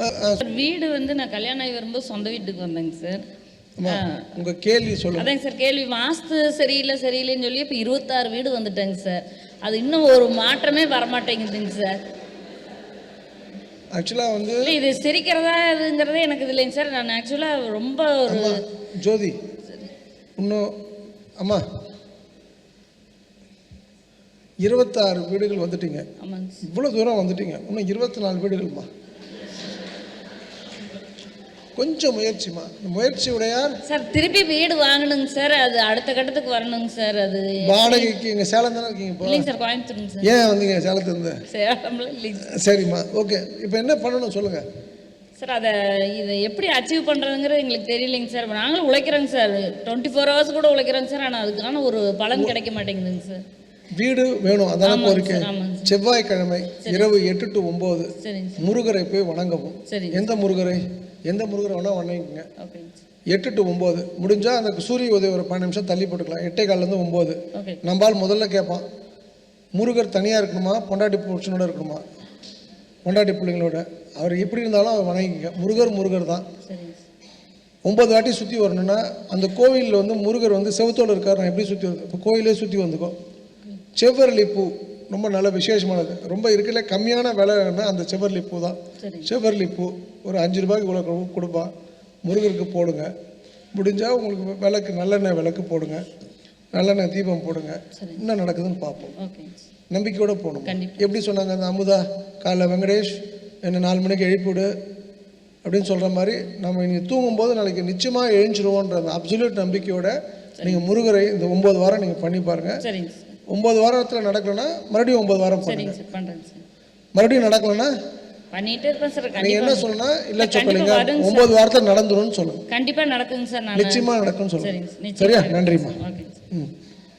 Sir, வீடு வந்து நான் கல்யாணம் ஆகி வரும்போது சொந்த வீட்டுக்கு வந்தேங்க சார். உங்க கேள்வி சொல்லுங்க. அதாங்க சார் கேள்வி. வாஸ்து சரியில்லை சரியில்லைன்னு சொல்லி இப்போ இருபத்தாறு வீடு வந்துட்டேங்க சார். அது இன்னும் ஒரு மாற்றமே வரமாட்டேங்குதுங்க சார். ஆக்சுவலா வந்து இது சிரிக்கிறதா இதுங்கிறதே எனக்கு இது இல்லைங்க சார். நான் ஆக்சுவலாக ரொம்ப ஒரு ஜோதி இன்னும் அம்மா இருபத்தாறு வீடுகள் வந்துட்டீங்க. இவ்வளோ தூரம் வந்துட்டீங்க. இன்னும் இருபத்தி நாலு வீடுகள்மா. கொஞ்சம் முயற்சிமா முயற்சி உடையார் சார் திருப்பி வீடு வாங்கணுங்க சார். அது அடுத்த கட்டத்துக்கு வரணுங்க சார். அது வாடகைக்கு இங்கே சேலம் தானே இருக்கீங்க இப்போ? இல்லைங்க சார் கோயம்புத்தூருங்க சார். ஏன் வந்தீங்க சேலத்துலேருந்து? சேலம்ல இல்லைங்க சார். சரிம்மா ஓகே. இப்போ என்ன பண்ணணும் சொல்லுங்கள் சார் அதை இதை எப்படி அச்சீவ் பண்ணுறதுங்கிறது எங்களுக்கு தெரியலைங்க சார். நாங்களும் உழைக்கிறோங்க சார். டுவெண்ட்டி ஃபோர் ஹவர்ஸ் கூட உழைக்கிறோங்க சார். ஆனால் அதுக்கான ஒரு பலன் கிடைக்க மாட்டேங்குதுங்க சார். வீடு வேணும் அதான கோரிக்கை. செவ்வாய்க்கிழமை இரவு எட்டு டு ஒம்பது முருகரை போய் வணங்கவும். எந்த முருகரை? எந்த முருகரை வேணால் வணங்கிக்கங்க எட்டு டு ஒம்பது. முடிஞ்சால் அந்த சூரிய உதவி ஒரு பன்னெண்டு நிமிஷம் தள்ளி போட்டுக்கலாம். எட்டே கால்லேருந்து ஒம்பது. நம்பால் முதல்ல கேட்பான். முருகர் தனியாக இருக்கணுமா? பொண்டாட்டி புருஷனோட இருக்கணுமா? பொண்டாட்டி பிள்ளைங்களோட. அவர் எப்படி இருந்தாலும் அவர் வணங்கிக்க முருகர் முருகர் தான். ஒன்பது வாட்டி சுற்றி வரணும்னா அந்த கோவிலில் வந்து முருகர் வந்து செவத்தோடு இருக்கார். நான் எப்படி சுற்றி வந்து இப்போ கோயிலே சுற்றி வந்துக்கோ செவ்வரளி பூ. ரொம்ப நல்ல விசேஷமானது. ரொம்ப இருக்கல கம்மியான விலைன்னா அந்த செவ்வரளி பூ தான். செவ்வரளி பூ ஒரு அஞ்சு ரூபாய்க்கு இவ்வளோ கொடு- கொடுப்பான் முருகருக்கு போடுங்க. முடிஞ்சால் உங்களுக்கு விளக்கு நல்லெண்ணெய் விளக்கு போடுங்க. நல்லெண்ணெய் தீபம் போடுங்க. என்ன நடக்குதுன்னு பார்ப்போம். நம்பிக்கையோட போகணும். எப்படி சொன்னாங்க அந்த அமுதா? காலைல வெங்கடேஷ் என்ன நாலு மணிக்கு எழுப்பிவிடு. அப்படின்னு சொல்கிற மாதிரி நம்ம இன்னைக்கு தூங்கும்போது நாளைக்கு நிச்சயமாக எழுஞ்சிருவோன்ற அந்த அப்சல்யூட் நம்பிக்கையோட நீங்கள் முருகரை இந்த ஒம்பது வாரம் நீங்கள் பண்ணி பாருங்கள் ஒம்பது வாரத்தில் நடக்கலைன்னா மறுபடியும் ஒம்பது வாரம் பண்ணுங்க. சரிங்க சார் பண்ணுறேங்க சார். மறுபடியும் நடக்கலைன்னா பண்ணிட்டே இருப்பேன் சார் நீங்கள் என்ன கண்டிப்பாக சொல்லணும்னா இல்லை கண்டிப்பா சொல்லுங்க வருங்க சார். ஒம்பது வாரத்தில் நடந்துரும்னு சொல்லுங்க. கண்டிப்பாக நடக்குங்க சார் நான். நிச்சயமாக நடக்கும்னு சரிங்க சொல்லுங்க சார் சரியா? நிச்சயமா நன்றிம்மா. ஓகேங்க சார். ம்.